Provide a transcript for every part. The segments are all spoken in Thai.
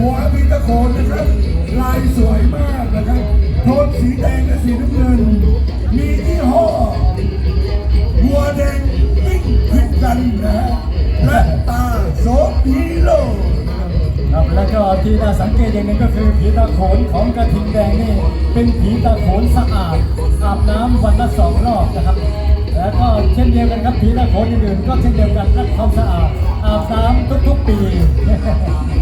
หัวพีตาโคนนะครับ ลายสวยมากนะครับโทนสีแดงและสีน้ำเงิน มียี่ห้อหัวแดงวิ่งผิดกันนะและตาโซฮีโร่ครับแล้วก็ที่น่าสังเกตอย่างหนึงก็คือผีตาโขนของกระทิงแดงนี่เป็นผีตาโขนสะอาดอาบน้ำวันละสองรอบนะครับ แล้วก็เช่นเดียวกันครับผีตาโขนอื่นๆก็เช่นเดียวกันรักความสะอาดอาบน้ำทุกๆปี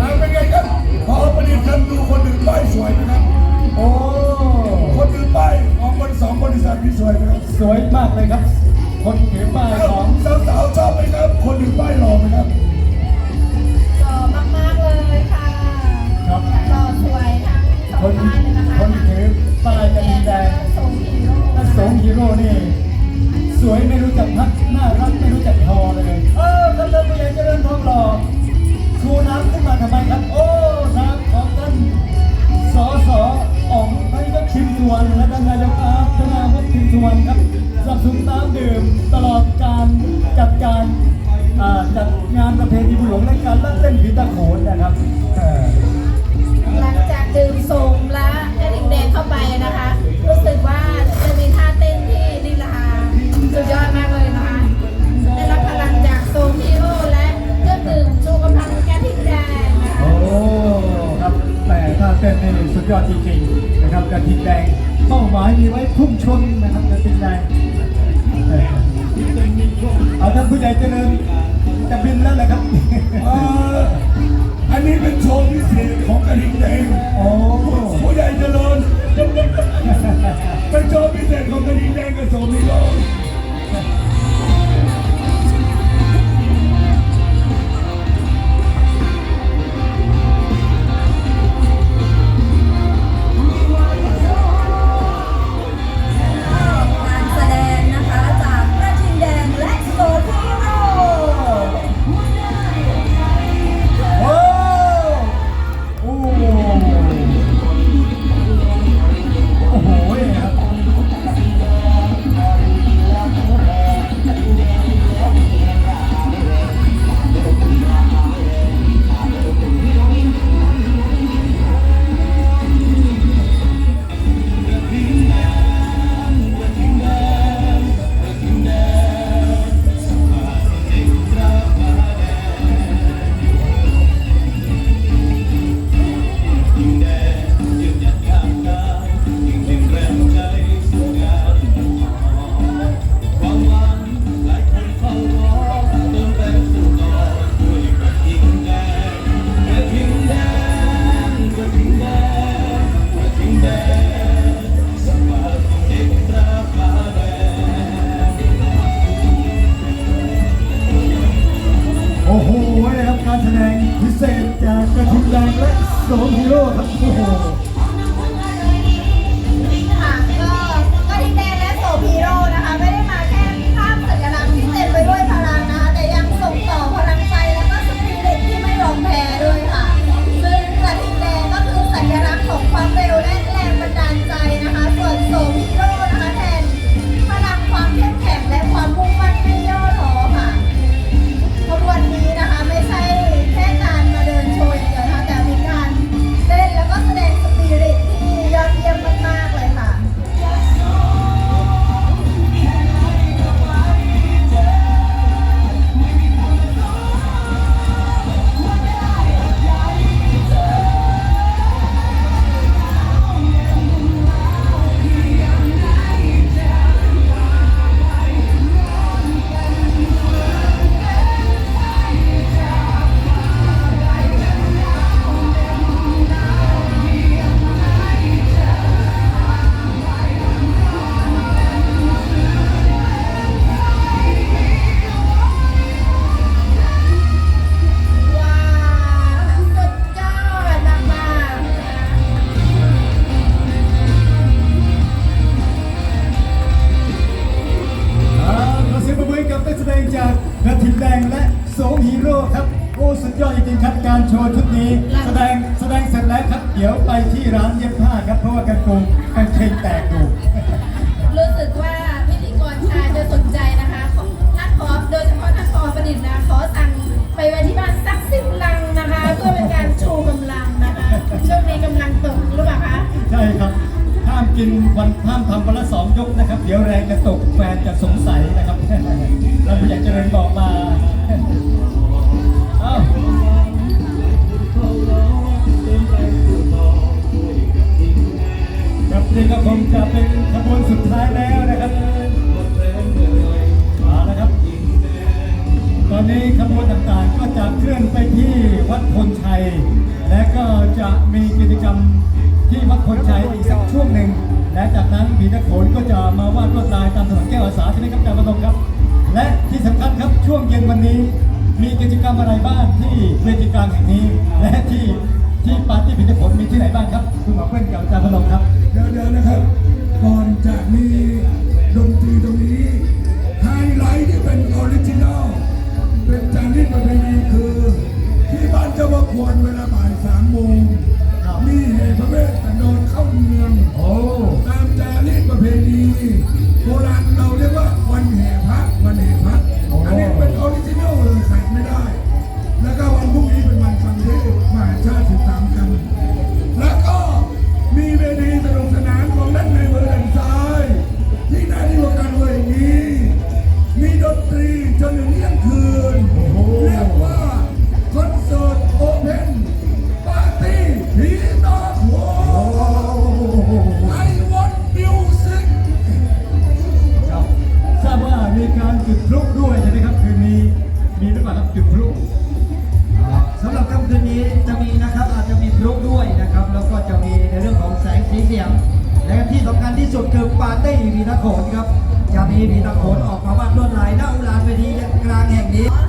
อ่าเป็นไงครับพอประดิษฐ์กันดูคนอื่นป้ายสวยนะครับ โอ้คนอื่นป้ายของบริษัทบริษัทนี้สวยนะครับ สวยมากเลยครับ คนถือป้ายของสาวๆชอบไหมครับ คนอื่นป้ายหล่อไหมครับหล่อมากๆเลยค่ะครับหล่อสวยทั้งสอคงนท่านเลยนะคะคนถือป้ายกระทิงแดงทรงฮีโร่ถ้าสงฮีโร่นี่ส วยไม่รู้จักพักน่ารักไม่รู้จักพอเลย นะครับกระทิงแดงเป้าหมายมีไว้พุ่งชนนะครับกระทิงแดงเออเอาท่านผู้ใหญ่เจริญจะบินแล้วนะครับเอ่ออันนี้เป็นโชว์พิเศษของกระดิ่งแดงโอ้ผู้ใหญ่เจริญเป็นโชว์พิเศษของกระดิ่งแดงกับโซมิโล และโสมฮีโร่ครับโอ้สุดยอดจริงๆครับการโชว์ชุดนี้ แสดงแสดงเสร็จแล้วครับ เดี๋ยวไปที่ร้านเย็บผ้าครับ เพราะว่ากางโกงกางเกงแตกดูรู้สึกว่าพิธีกรชายจะสนใจนะคะท่านคอโดยเฉพาะท่านคอประดิษฐ์นะขอสั่งไปไว้ที่บ้านสักสิบลังนะคะ เพื่อเป็นการโชว์กำลังนะคะช่วงนี้กำลังตกหรือเปล่าคะใช่ครับห้ามกินวันห้ามทำวันละสองยกนะครับ เดี๋ยวแรงจะตกแฟนจะสงสัยนะครับเราอยากจะเรียนบอกมา ครับนี่ก็คงจะเป็นขบวนสุดท้ายแล้วนะครับเอาละครับ ตอนนี้ขบวนต่างๆก็จะเคลื่อนไปที่วัดพลชัย และก็จะมีกิจกรรมที่วัดพลชัยอีกสักช่วงหนึ่ง และจากนั้นบีนโขนก็จะมาวาดลวดลายตามถนนแก้วอาสาใช่ไหมครับอาจารย์ประตงครับ และที่สำคัญครับช่วงเย็นวันนี้ มีกิจกรรมอะไรบ้างที่เวทีกลางแห่งนี้ และที่ที่ปาร์ตี้บีนโขนมีที่ไหนบ้างครับ คุณหมอเพื่อนกับอาจารย์ประตงครับ เดี๋ยวเดี๋ยวนะครับ ก่อนจะมีดนตรีตรงนี้ ไฮไลท์ที่เป็นออริจินัลเป็นจานที่ประเพณีคือ ที่บ้านเจ้าพระควรเวลาบ่ายสามโมงมีเหตุพระเวทสันดรเข้าเมือง โอ้ ตามจารีตประเพณีโบราณ ขนครับจะมีวีนาโขนออกมาวาดลวดลายหน้าอุลานเวทีกลางแห่งนี้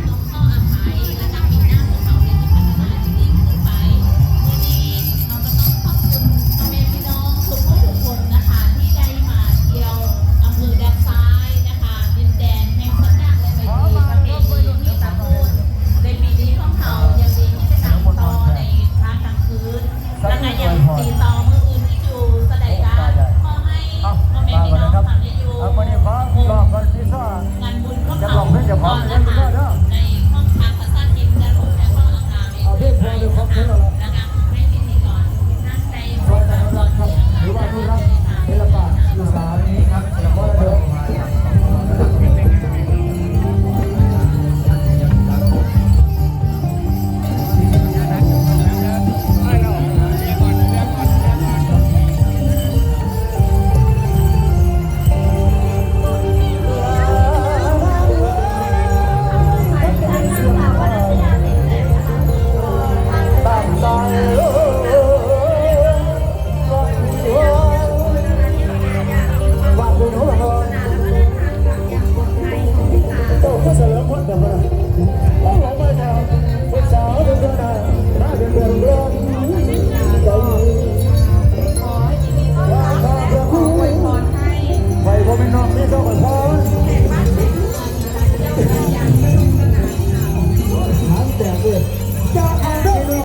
ไหมแล้วก็